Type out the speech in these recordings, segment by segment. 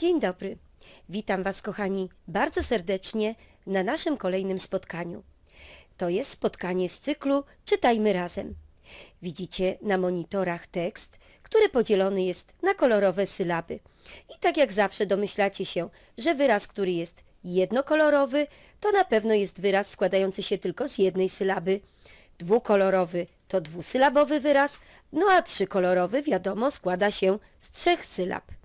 Dzień dobry. Witam Was, kochani, bardzo serdecznie na naszym kolejnym spotkaniu. To jest spotkanie z cyklu Czytajmy razem. Widzicie na monitorach tekst, który podzielony jest na kolorowe sylaby. I tak jak zawsze domyślacie się, że wyraz, który jest jednokolorowy, to na pewno jest wyraz składający się tylko z jednej sylaby. Dwukolorowy to dwusylabowy wyraz, no a trzykolorowy, wiadomo, składa się z trzech sylab.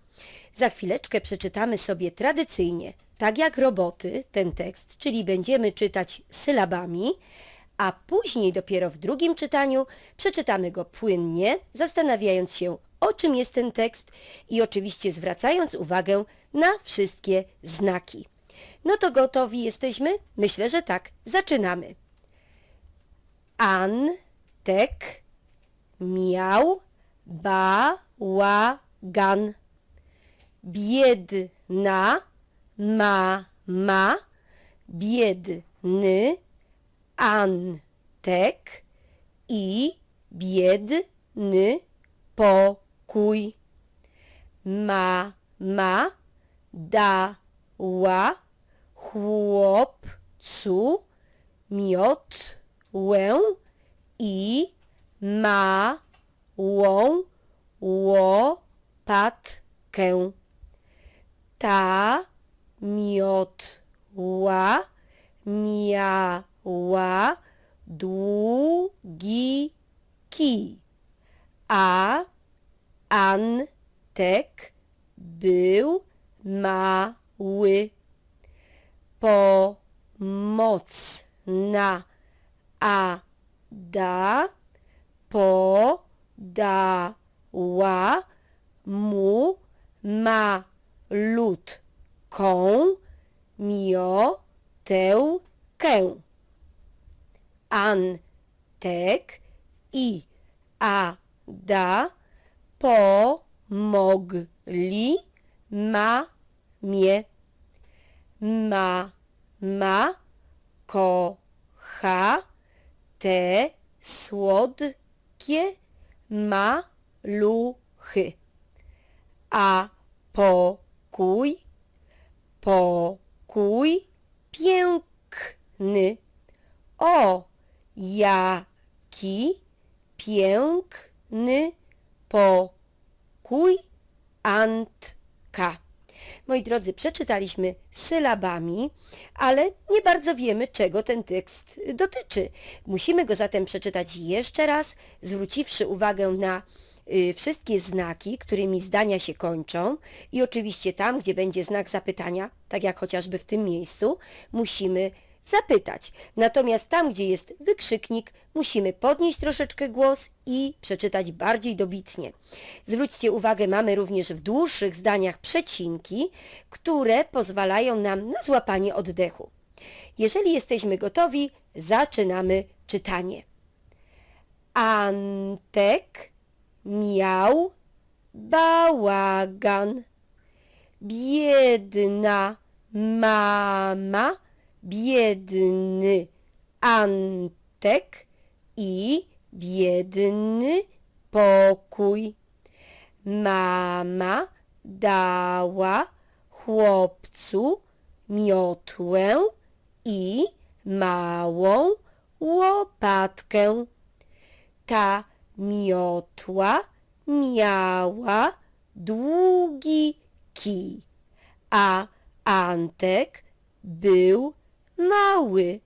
Za chwileczkę przeczytamy sobie tradycyjnie, tak jak roboty, ten tekst, czyli będziemy czytać sylabami, a później dopiero w drugim czytaniu przeczytamy go płynnie, zastanawiając się, o czym jest ten tekst i oczywiście zwracając uwagę na wszystkie znaki. No to gotowi jesteśmy? Myślę, że tak. Zaczynamy. An, tek, miał, bałagan biedna mama, biedny Antek i biedny pokój. Mama dała chłopcu miotłę i małą łopatkę. Ta miotła miała długi kij, a Antek był mały. Pomocna Ada podała mu malutką miotełkę. Antek i Ada pomogli mamie. Mama kocha te słodkie maluchy. A pokój, pokój piękny. O, jaki piękny pokój Antka. Moi drodzy, przeczytaliśmy sylabami, ale nie bardzo wiemy, czego ten tekst dotyczy. Musimy go zatem przeczytać jeszcze raz, zwróciwszy uwagę na wszystkie znaki, którymi zdania się kończą i oczywiście tam, gdzie będzie znak zapytania, tak jak chociażby w tym miejscu, musimy zapytać. Natomiast tam, gdzie jest wykrzyknik, musimy podnieść troszeczkę głos i przeczytać bardziej dobitnie. Zwróćcie uwagę, mamy również w dłuższych zdaniach przecinki, które pozwalają nam na złapanie oddechu. Jeżeli jesteśmy gotowi, zaczynamy czytanie. Antek miał bałagan. Biedna mama, biedny Antek i biedny pokój. Mama dała chłopcu miotłę i małą łopatkę. Ta miotła miała długi kij, a Antek był mały.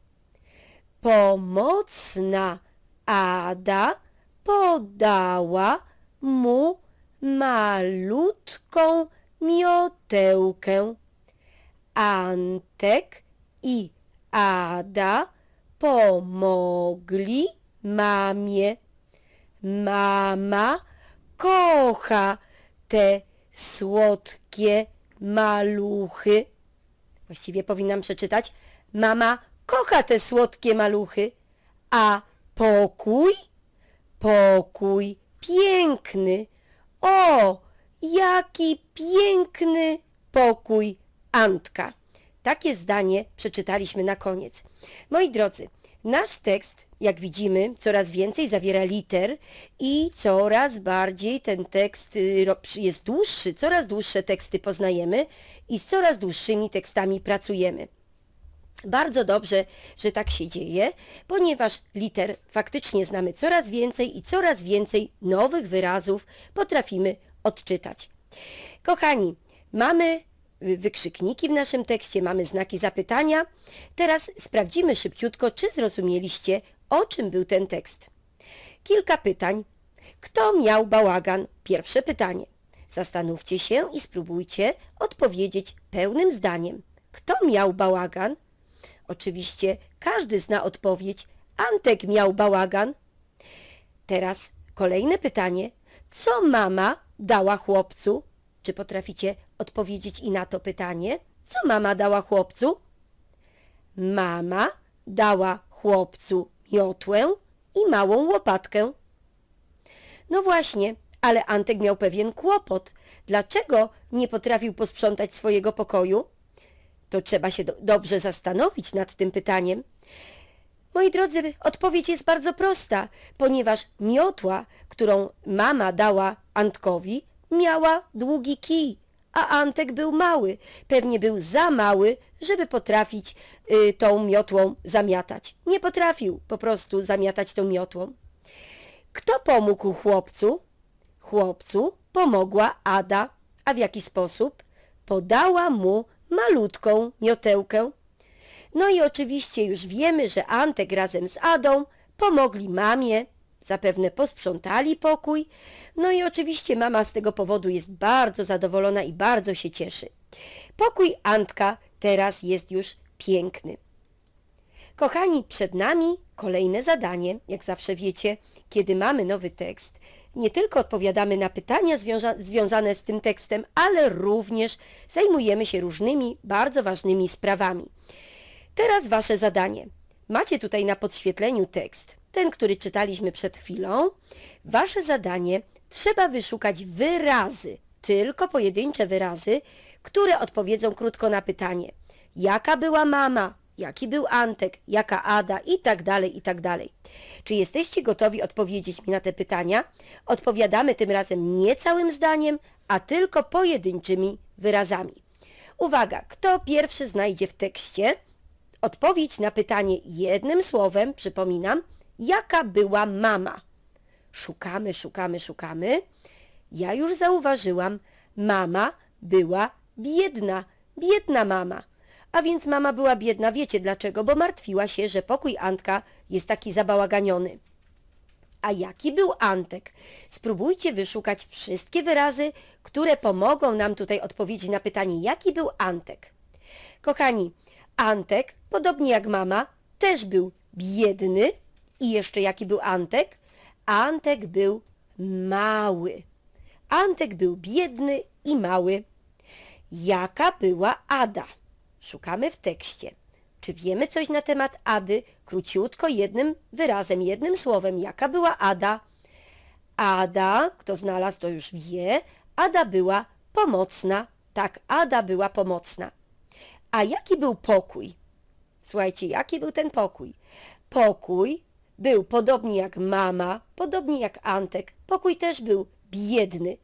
Pomocna Ada podała mu malutką miotełkę. Antek i Ada pomogli mamie. Mama kocha te słodkie maluchy. Właściwie powinnam przeczytać. Mama kocha te słodkie maluchy. A pokój? Pokój piękny. O, jaki piękny pokój Antka. Takie zdanie przeczytaliśmy na koniec. Moi drodzy, Nasz tekst, jak widzimy, coraz więcej zawiera liter i coraz bardziej ten tekst y, jest dłuższy, coraz dłuższe teksty poznajemy i z coraz dłuższymi tekstami pracujemy. Bardzo dobrze, że tak się dzieje, ponieważ liter faktycznie znamy coraz więcej i coraz więcej nowych wyrazów potrafimy odczytać. Kochani, mamy wykrzykniki w naszym tekście, mamy znaki zapytania. Teraz sprawdzimy szybciutko, czy zrozumieliście, o czym był ten tekst. Kilka pytań. Kto miał bałagan? Pierwsze pytanie. Zastanówcie się i spróbujcie odpowiedzieć pełnym zdaniem. Kto miał bałagan? Oczywiście każdy zna odpowiedź. Antek miał bałagan. Teraz kolejne pytanie. Co mama dała chłopcu? Czy potraficie odpowiedzieć i na to pytanie? Co mama dała chłopcu? Mama dała chłopcu miotłę i małą łopatkę. No właśnie, ale Antek miał pewien kłopot. Dlaczego nie potrafił posprzątać swojego pokoju? To trzeba się do, dobrze zastanowić nad tym pytaniem. Moi drodzy, odpowiedź jest bardzo prosta, ponieważ miotła, którą mama dała Antkowi, miała długi kij, a Antek był mały. Pewnie był za mały, żeby potrafić y, tą miotłą zamiatać. Nie potrafił po prostu zamiatać tą miotłą. Kto pomógł chłopcu? Chłopcu pomogła Ada. A w jaki sposób? Podała mu malutką miotełkę. No i oczywiście już wiemy, że Antek razem z Adą pomogli mamie, zapewne posprzątali pokój. No i oczywiście mama z tego powodu jest bardzo zadowolona i bardzo się cieszy. Pokój Antka teraz jest już piękny. Kochani, przed nami kolejne zadanie. Jak zawsze wiecie, kiedy mamy nowy tekst, nie tylko odpowiadamy na pytania związa związane z tym tekstem, ale również zajmujemy się różnymi bardzo ważnymi sprawami. Teraz wasze zadanie. Macie tutaj na podświetleniu tekst, ten, który czytaliśmy przed chwilą. Wasze zadanie trzeba wyszukać wyrazy, tylko pojedyncze wyrazy, które odpowiedzą krótko na pytanie. Jaka była mama? Jaki był Antek? Jaka Ada? I tak dalej, i tak dalej. Czy jesteście gotowi odpowiedzieć mi na te pytania? Odpowiadamy tym razem nie całym zdaniem, a tylko pojedynczymi wyrazami. Uwaga, kto pierwszy znajdzie w tekście odpowiedź na pytanie jednym słowem, przypominam, jaka była mama? Szukamy, szukamy, szukamy. Ja już zauważyłam, mama była biedna, biedna mama. A więc mama była biedna, wiecie dlaczego? Bo martwiła się, że pokój Antka jest taki zabałaganiony. A jaki był Antek? Spróbujcie wyszukać wszystkie wyrazy, które pomogą nam tutaj odpowiedzieć na pytanie, jaki był Antek. Kochani, Antek, podobnie jak mama, też był biedny. I jeszcze jaki był Antek? Antek był mały. Antek był biedny i mały. Jaka była Ada? Szukamy w tekście. Czy wiemy coś na temat Ady? Króciutko, jednym wyrazem, jednym słowem. Jaka była Ada? Ada, kto znalazł, to już wie. Ada była pomocna. Tak, Ada była pomocna. A jaki był pokój? Słuchajcie, jaki był ten pokój? Pokój był podobnie jak mama, podobnie jak Antek. Pokój też był biedny.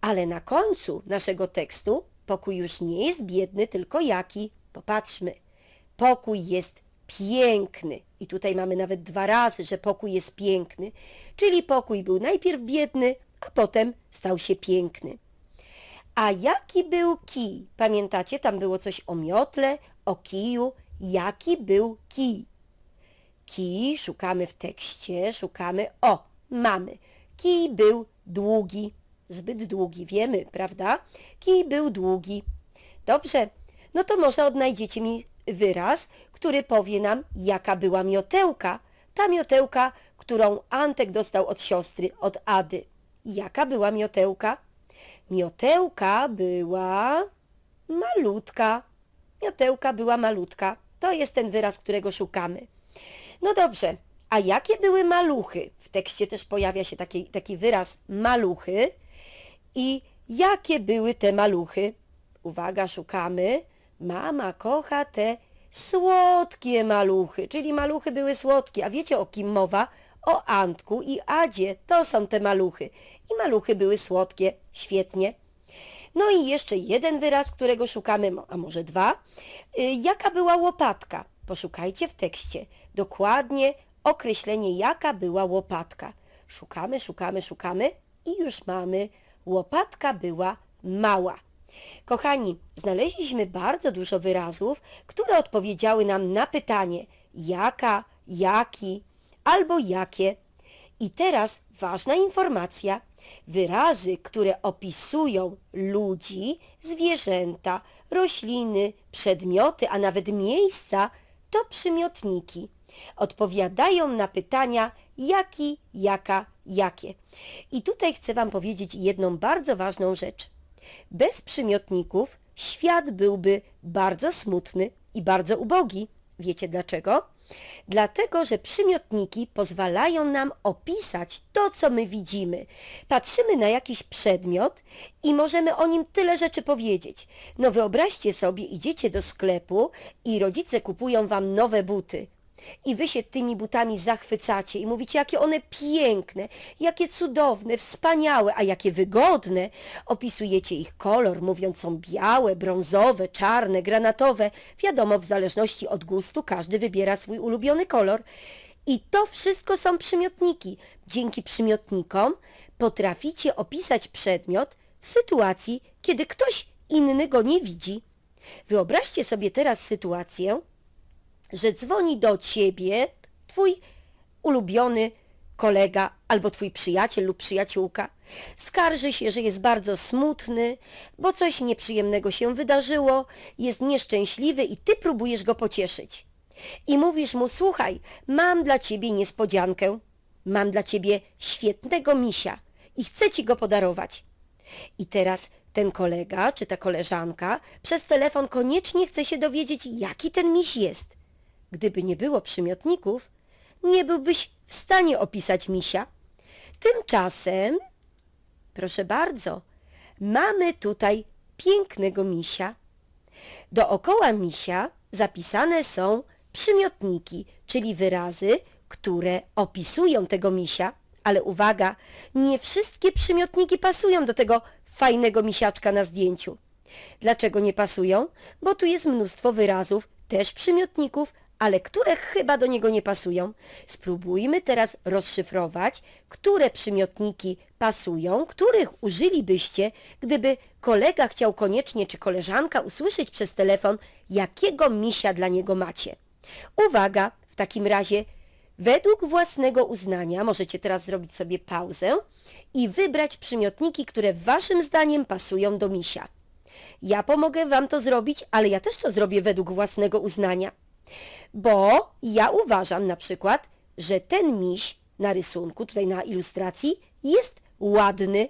Ale na końcu naszego tekstu pokój już nie jest biedny, tylko jaki? Popatrzmy. Pokój jest piękny. I tutaj mamy nawet dwa razy, że pokój jest piękny. Czyli pokój był najpierw biedny, a potem stał się piękny. A jaki był kij? Pamiętacie, tam było coś o miotle, o kiju. Jaki był kij? Kij szukamy w tekście, szukamy. O, mamy. Kij był długi, zbyt długi, wiemy, prawda? Kij był długi. Dobrze, no to może odnajdziecie mi wyraz, który powie nam, jaka była miotełka. Ta miotełka, którą Antek dostał od siostry, od Ady. Jaka była miotełka? Miotełka była malutka. Miotełka była malutka. To jest ten wyraz, którego szukamy. No dobrze, a jakie były maluchy? W tekście też pojawia się taki, taki wyraz maluchy. I jakie były te maluchy? Uwaga, szukamy. Mama kocha te słodkie maluchy, czyli maluchy były słodkie. A wiecie o kim mowa? O Antku i Adzie. To są te maluchy. I maluchy były słodkie. Świetnie. No i jeszcze jeden wyraz, którego szukamy, a może dwa. Y, Jaka była łopatka? Poszukajcie w tekście. Dokładnie określenie, jaka była łopatka. Szukamy, szukamy, szukamy i już mamy. Łopatka była mała. Kochani, znaleźliśmy bardzo dużo wyrazów, które odpowiedziały nam na pytanie jaka, jaki albo jakie. I teraz ważna informacja. Wyrazy, które opisują ludzi, zwierzęta, rośliny, przedmioty, a nawet miejsca, to przymiotniki. Odpowiadają na pytania jaki, jaka, jakie. I tutaj chcę Wam powiedzieć jedną bardzo ważną rzecz. Bez przymiotników świat byłby bardzo smutny i bardzo ubogi. Wiecie dlaczego? Dlatego, że przymiotniki pozwalają nam opisać to, co my widzimy. Patrzymy na jakiś przedmiot i możemy o nim tyle rzeczy powiedzieć. No wyobraźcie sobie, idziecie do sklepu i rodzice kupują wam nowe buty. I wy się tymi butami zachwycacie i mówicie, jakie one piękne, jakie cudowne, wspaniałe, a jakie wygodne. Opisujecie ich kolor, mówiąc są białe, brązowe, czarne, granatowe. Wiadomo, w zależności od gustu każdy wybiera swój ulubiony kolor. I to wszystko są przymiotniki. Dzięki przymiotnikom potraficie opisać przedmiot w sytuacji, kiedy ktoś inny go nie widzi. Wyobraźcie sobie teraz sytuację, że dzwoni do ciebie twój ulubiony kolega albo twój przyjaciel lub przyjaciółka. Skarży się, że jest bardzo smutny, bo coś nieprzyjemnego się wydarzyło, jest nieszczęśliwy i ty próbujesz go pocieszyć. I mówisz mu, słuchaj, mam dla ciebie niespodziankę. Mam dla ciebie świetnego misia i chcę ci go podarować. I teraz ten kolega czy ta koleżanka przez telefon koniecznie chce się dowiedzieć, jaki ten miś jest. Gdyby nie było przymiotników, nie byłbyś w stanie opisać misia. Tymczasem, proszę bardzo, mamy tutaj pięknego misia. Dookoła misia zapisane są przymiotniki, czyli wyrazy, które opisują tego misia. Ale uwaga, nie wszystkie przymiotniki pasują do tego fajnego misiaczka na zdjęciu. Dlaczego nie pasują? Bo tu jest mnóstwo wyrazów, też przymiotników, ale które chyba do niego nie pasują. Spróbujmy teraz rozszyfrować, które przymiotniki pasują, których użylibyście, gdyby kolega chciał koniecznie czy koleżanka usłyszeć przez telefon, jakiego misia dla niego macie. Uwaga, w takim razie według własnego uznania możecie teraz zrobić sobie pauzę i wybrać przymiotniki, które waszym zdaniem pasują do misia. Ja pomogę wam to zrobić, ale ja też to zrobię według własnego uznania. Bo ja uważam na przykład, że ten miś na rysunku, tutaj na ilustracji, jest ładny.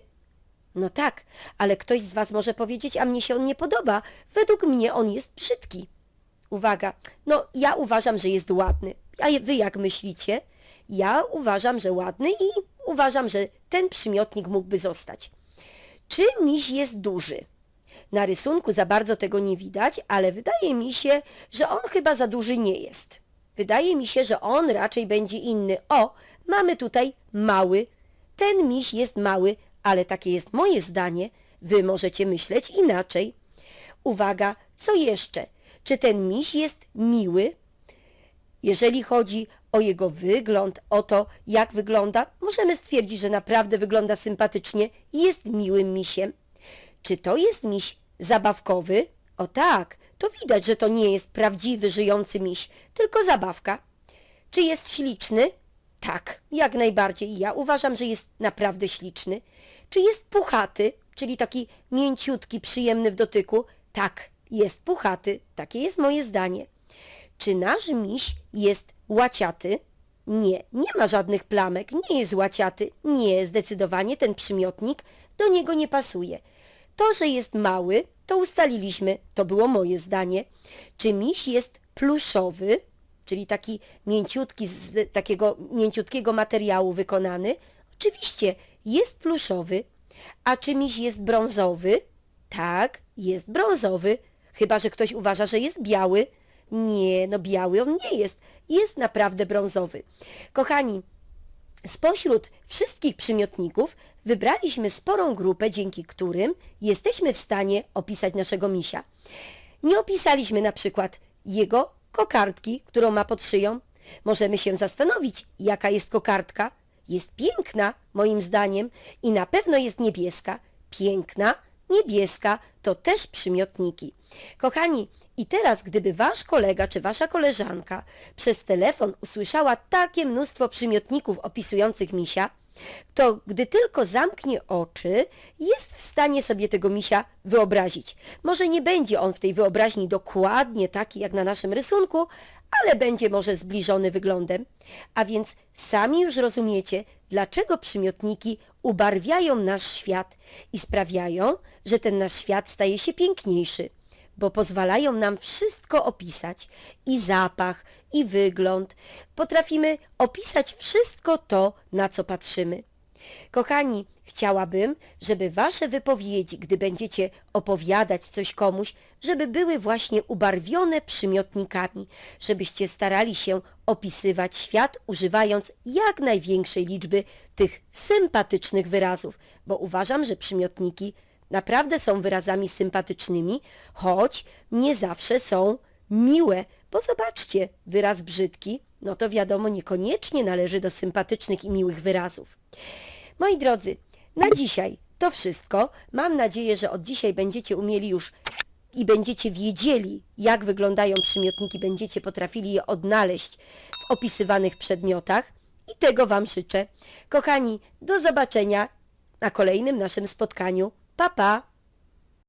No tak, ale ktoś z was może powiedzieć, a mnie się on nie podoba. Według mnie on jest brzydki. Uwaga, no ja uważam, że jest ładny. A wy jak myślicie? Ja uważam, że ładny i uważam, że ten przymiotnik mógłby zostać. Czy miś jest duży? Na rysunku za bardzo tego nie widać, ale wydaje mi się, że on chyba za duży nie jest. Wydaje mi się, że on raczej będzie inny. O, mamy tutaj mały. Ten miś jest mały, ale takie jest moje zdanie. Wy możecie myśleć inaczej. Uwaga, co jeszcze? Czy ten miś jest miły? Jeżeli chodzi o jego wygląd, o to, jak wygląda, możemy stwierdzić, że naprawdę wygląda sympatycznie i jest miłym misiem. Czy to jest miś zabawkowy? O tak, to widać, że to nie jest prawdziwy, żyjący miś, tylko zabawka. Czy jest śliczny? Tak, jak najbardziej. Ja uważam, że jest naprawdę śliczny. Czy jest puchaty, czyli taki mięciutki, przyjemny w dotyku? Tak, jest puchaty. Takie jest moje zdanie. Czy nasz miś jest łaciaty? Nie, nie ma żadnych plamek, nie jest łaciaty. Nie, zdecydowanie ten przymiotnik do niego nie pasuje. To, że jest mały, to ustaliliśmy, to było moje zdanie. Czy miś jest pluszowy, czyli taki mięciutki, z takiego mięciutkiego materiału wykonany? Oczywiście, jest pluszowy. A czy miś jest brązowy? Tak, jest brązowy. Chyba, że ktoś uważa, że jest biały. Nie, no biały on nie jest. Jest naprawdę brązowy. Kochani, Spośród wszystkich przymiotników wybraliśmy sporą grupę, dzięki którym jesteśmy w stanie opisać naszego misia. Nie opisaliśmy na przykład jego kokardki, którą ma pod szyją. Możemy się zastanowić, jaka jest kokardka. Jest piękna, moim zdaniem, i na pewno jest niebieska. Piękna, niebieska to też przymiotniki. Kochani, i teraz gdyby wasz kolega czy wasza koleżanka przez telefon usłyszała takie mnóstwo przymiotników opisujących misia, to gdy tylko zamknie oczy, jest w stanie sobie tego misia wyobrazić. Może nie będzie on w tej wyobraźni dokładnie taki jak na naszym rysunku, ale będzie może zbliżony wyglądem. A więc sami już rozumiecie, dlaczego przymiotniki ubarwiają nasz świat i sprawiają, że ten nasz świat staje się piękniejszy bo pozwalają nam wszystko opisać i zapach, i wygląd. Potrafimy opisać wszystko to, na co patrzymy. Kochani, chciałabym, żeby wasze wypowiedzi, gdy będziecie opowiadać coś komuś, żeby były właśnie ubarwione przymiotnikami, żebyście starali się opisywać świat używając jak największej liczby tych sympatycznych wyrazów, bo uważam, że przymiotniki naprawdę są wyrazami sympatycznymi, choć nie zawsze są miłe, bo zobaczcie, wyraz brzydki, no to wiadomo, niekoniecznie należy do sympatycznych i miłych wyrazów. Moi drodzy, na dzisiaj to wszystko. Mam nadzieję, że od dzisiaj będziecie umieli już i będziecie wiedzieli, jak wyglądają przymiotniki, będziecie potrafili je odnaleźć w opisywanych przedmiotach i tego Wam życzę. Kochani, do zobaczenia na kolejnym naszym spotkaniu. Pa, pa!